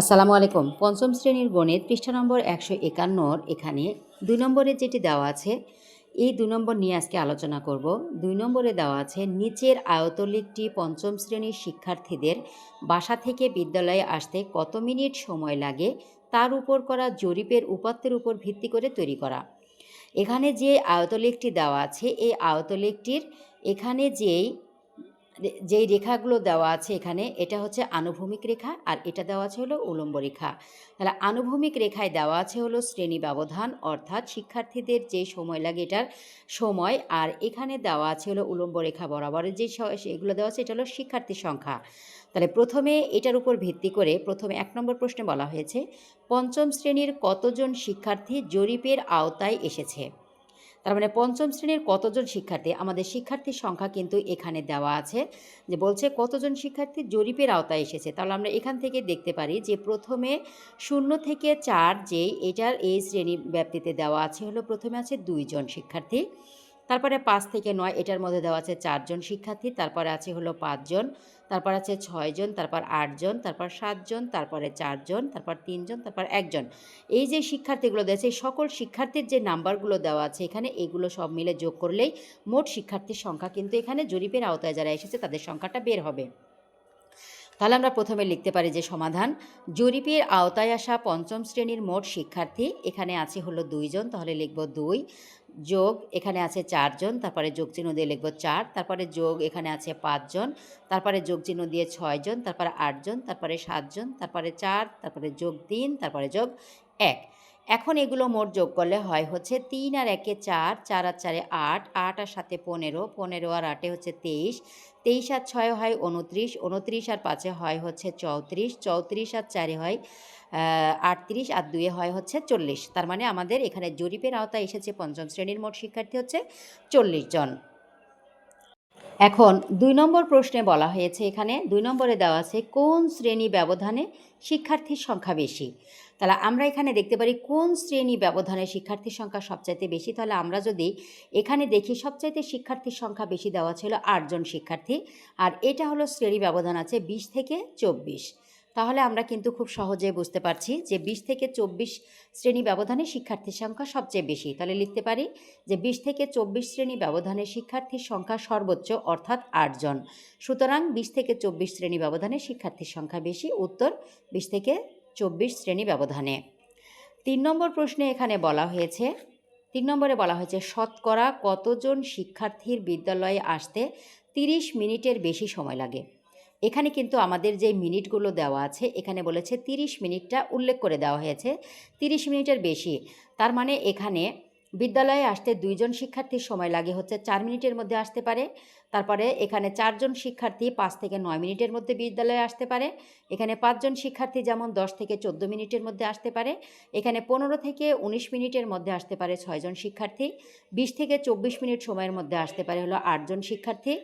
আসসালামু আলাইকুম। পঞ্চম শ্রেণির গণিত পৃষ্ঠা নম্বর একশো একান্নর এখানে দুই নম্বরে যেটি দেওয়া আছে, এই দুই নম্বর নিয়ে আজকে আলোচনা করব। দুই নম্বরে দেওয়া আছে, নিচের আয়তলিকটি পঞ্চম শ্রেণির শিক্ষার্থীদের বাসা থেকে বিদ্যালয়ে আসতে কত মিনিট সময় লাগে, তার উপর করা জরিপের উপাত্তের উপর ভিত্তি করে তৈরি করা। এখানে যে আয়তলেখটি দেওয়া আছে, এই আয়তলেখটির এখানে যেই যেই রেখাগুলো দেওয়া আছে এখানে, এটা হচ্ছে আনুভূমিক রেখা আর এটা দেওয়া আছে হলো উলম্ব রেখা। তাহলে আনুভূমিক রেখায় দেওয়া আছে হলো শ্রেণি ব্যবধান অর্থাৎ শিক্ষার্থীদের যে সময় লাগে এটার সময় আর এখানে দেওয়া আছে হলো উলম্ব রেখা বরাবরের যে সেগুলো দেওয়া আছে এটা হলো শিক্ষার্থীর সংখ্যা। তাহলে প্রথমে এটার উপর ভিত্তি করে প্রথমে এক নম্বর প্রশ্নে বলা হয়েছে, পঞ্চম শ্রেণির কতজন শিক্ষার্থী জরিপের আওতায় এসেছে? তার মানে পঞ্চম শ্রেণির কতজন শিক্ষার্থী? আমাদের শিক্ষার্থীর সংখ্যা কিন্তু এখানে দেওয়া আছে যে বলছে কতজন শিক্ষার্থী জরিপের আওতায় এসেছে। তাহলে আমরা এখান থেকে দেখতে পারি যে প্রথমে শূন্য থেকে চার যে এটার এই শ্রেণি ব্যাপ্তিতে দেওয়া আছে, হলো প্রথমে আছে দুইজন শিক্ষার্থী। তারপরে পাঁচ থেকে নয়, এটার মধ্যে দেওয়া আছে চারজন শিক্ষার্থী, তারপরে আছে হলো পাঁচজন তারপর আছে ছয়জন তারপর আটজন তারপর সাতজন তারপরে চারজন তারপর তিনজন তারপর একজন এই যে শিক্ষার্থীগুলো দেওয়া আছে সকল শিক্ষার্থীর যে নাম্বারগুলো দেওয়া আছে, এখানে এইগুলো সব মিলে যোগ করলেই মোট শিক্ষার্থীর সংখ্যা কিন্তু এখানে জরিপের আওতায় যারা এসেছে, তাদের সংখ্যাটা বের হবে। তাহলে আমরা প্রথমে লিখতে পারি যে সমাধান, জরিপের আওতায় আসা পঞ্চম শ্রেণির মোট শিক্ষার্থী, এখানে আছে হলো দুইজন তাহলে লিখব দুই। যোগ, এখানে আছে চারজন তারপরে যোগ চিহ্ন দিয়ে লিখব চার, তারপরে যোগ, এখানে আছে পাঁচজন তারপরে যোগ চিহ্ন দিয়ে ছয়জন তারপরে আটজন তারপরে সাতজন তারপরে চার, তারপরে যোগ তিন, তারপরে যোগ এক। এখন এগুলো মোট যোগ করলে হয় হচ্ছে তিন আর একে চার চার আর চারে আট আট আর সাথে পনেরো পনেরো আর আটে হচ্ছে তেইশ তেইশ আর ছয় হয় উনত্রিশ উনত্রিশ আর পাঁচে হয় হচ্ছে চৌত্রিশ চৌত্রিশ আর চারে হয় আটত্রিশ আর দুয়ে হয় হচ্ছে চল্লিশ। তার মানে আমাদের এখানে জরিপের আওতায় এসেছে পঞ্চম শ্রেণির মোট শিক্ষার্থী হচ্ছে চল্লিশ জন। এখন দুই নম্বর প্রশ্নে বলা হয়েছে, এখানে দুই নম্বরে দেওয়া আছে কোন শ্রেণি ব্যবধানে শিক্ষার্থীর সংখ্যা বেশি? তাহলে আমরা এখানে দেখতে পারি কোন শ্রেণি ব্যবধানে শিক্ষার্থীর সংখ্যা সবচাইতে বেশি? তাহলে আমরা যদি এখানে দেখি সবচাইতে শিক্ষার্থীর সংখ্যা বেশি দেওয়া ছিল আটজন শিক্ষার্থী, আর এটা হলো শ্রেণি ব্যবধান আছে বিশ থেকে চব্বিশ। তাহলে আমরা কিন্তু খুব সহজে বুঝতে পারছি যে বিশ থেকে চব্বিশ শ্রেণি ব্যবধানে শিক্ষার্থীর সংখ্যা সবচেয়ে বেশি। তাহলে লিখতে পারি যে বিশ থেকে চব্বিশ শ্রেণি ব্যবধানে শিক্ষার্থীর সংখ্যা সর্বোচ্চ, অর্থাৎ আটজন সুতরাং বিশ থেকে চব্বিশ শ্রেণি ব্যবধানে শিক্ষার্থীর সংখ্যা বেশি, উত্তর বিশ থেকে চব্বিশ শ্রেণি ব্যবধানে। তিন নম্বর প্রশ্নে এখানে বলা হয়েছে, তিন নম্বরে বলা হয়েছে, শতকরা কতজন শিক্ষার্থীর বিদ্যালয়ে আসতে তিরিশ মিনিটের বেশি সময় লাগে? এখানে কিন্তু আমাদের যে মিনিটগুলো দেওয়া আছে, এখানে বলেছে তিরিশ মিনিটটা উল্লেখ করে দেওয়া হয়েছে। তিরিশ মিনিটের বেশি। তার মানে এখানে বিদ্যালয়ে আসতে দুইজন শিক্ষার্থীর সময় লাগে, হচ্ছে চার মিনিটের মধ্যে আসতে পারে। তারপরে এখানে চারজন শিক্ষার্থী পাঁচ থেকে নয় মিনিটের মধ্যে বিদ্যালয়ে আসতে পারে। এখানে পাঁচজন শিক্ষার্থী যেমন দশ থেকে চোদ্দ মিনিটের মধ্যে আসতে পারে। এখানে পনেরো থেকে উনিশ মিনিটের মধ্যে আসতে পারে ছয়জন শিক্ষার্থী। বিশ থেকে চব্বিশ মিনিট সময়ের মধ্যে আসতে পারে হলো আটজন শিক্ষার্থী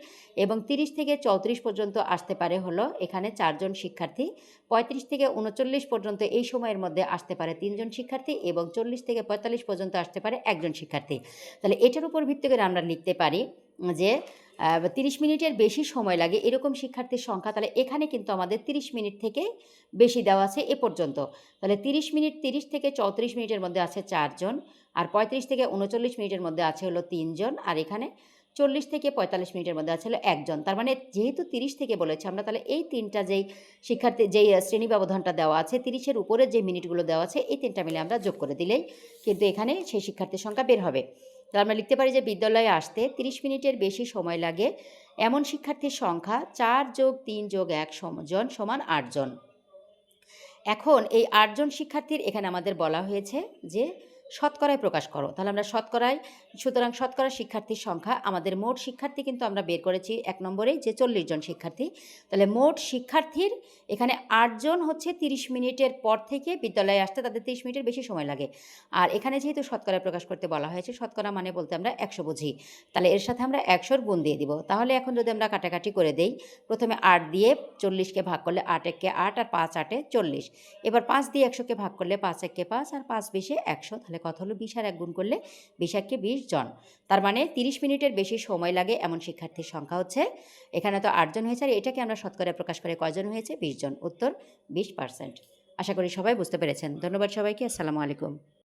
এবং তিরিশ থেকে চৌত্রিশ পর্যন্ত আসতে পারে হলো এখানে চারজন শিক্ষার্থী। পঁয়ত্রিশ থেকে উনচল্লিশ পর্যন্ত এই সময়ের মধ্যে আসতে পারে তিনজন শিক্ষার্থী এবং চল্লিশ থেকে পঁয়তাল্লিশ পর্যন্ত আসতে পারে একজন শিক্ষার্থী। তাহলে এটার উপর ভিত্তি করে আমরা লিখতে পারি যে তিরিশ মিনিটের বেশি সময় লাগে এরকম শিক্ষার্থীর সংখ্যা, তাহলে এখানে কিন্তু আমাদের তিরিশ মিনিট থেকে বেশি দেওয়া আছে এ পর্যন্ত। তাহলে তিরিশ মিনিট তিরিশ থেকে চৌত্রিশ মিনিটের মধ্যে আছে চারজন আর পঁয়ত্রিশ থেকে উনচল্লিশ মিনিটের মধ্যে আছে হলো তিনজন আর এখানে চল্লিশ থেকে পঁয়তাল্লিশ মিনিটের মধ্যে আছে হলো একজন তার মানে যেহেতু তিরিশ থেকে বলেছে আমরা, তাহলে এই তিনটা যেই শিক্ষার্থী, যেই শ্রেণি ব্যবধানটা দেওয়া আছে, তিরিশের উপরে যে মিনিটগুলো দেওয়া আছে, এই তিনটা মিলে আমরা যোগ করে দিলেই কিন্তু এখানে সেই শিক্ষার্থীর সংখ্যা বের হবে। তাহলে আমরা লিখতে পারি যে বিদ্যালয়ে আসতে তিরিশ মিনিটের বেশি সময় লাগে। এমন শিক্ষার্থীর সংখ্যা চার যোগ তিন যোগ এক সমজন সমান আটজন। এখন এই আটজন শিক্ষার্থীর এখানে আমাদের বলা হয়েছে যে শতকরায় প্রকাশ করো। তাহলে আমরা শতকরায়, সুতরাং শতকরা শিক্ষার্থীর সংখ্যা, আমাদের মোট শিক্ষার্থী কিন্তু আমরা বের করেছি এক নম্বরে, যে চল্লিশ জন শিক্ষার্থী। তাহলে মোট শিক্ষার্থীর এখানে আটজন হচ্ছে তিরিশ মিনিটের পর থেকে বিদ্যালয়ে আসতে, তাদের তিরিশ মিনিটের বেশি সময় লাগে। আর এখানে যেহেতু শতকরায় প্রকাশ করতে বলা হয়েছে, শতকরা মানে বলতে আমরা একশো বুঝি। তাহলে এর সাথে আমরা একশোর গুণ দিয়ে দিব। তাহলে এখন যদি আমরা কাটাকাটি করে দেই, প্রথমে আট দিয়ে চল্লিশকে ভাগ করলে আট একে আট, আর পাঁচ আটে চল্লিশ। এবার পাঁচ দিয়ে একশোকে ভাগ করলে পাঁচ একে পাঁচ, আর পাঁচ বিশে একশো, তাহলে কথা হলো বিশ আর এক গুণ করলে বিশ একে বিশ জন। তার মানে তিরিশ মিনিটের বেশি সময় লাগে এমন শিক্ষার্থীর সংখ্যা হচ্ছে। এখানে তো আটজন হয়েছে আর এটাকে আমরা শতকরা প্রকাশ করে কয়জন হয়েছে? বিশ জন। উত্তর বিশ পার্সেন্ট আশা করি সবাই বুঝতে পেরেছেন। ধন্যবাদ সবাইকে। আসসালামু আলাইকুম।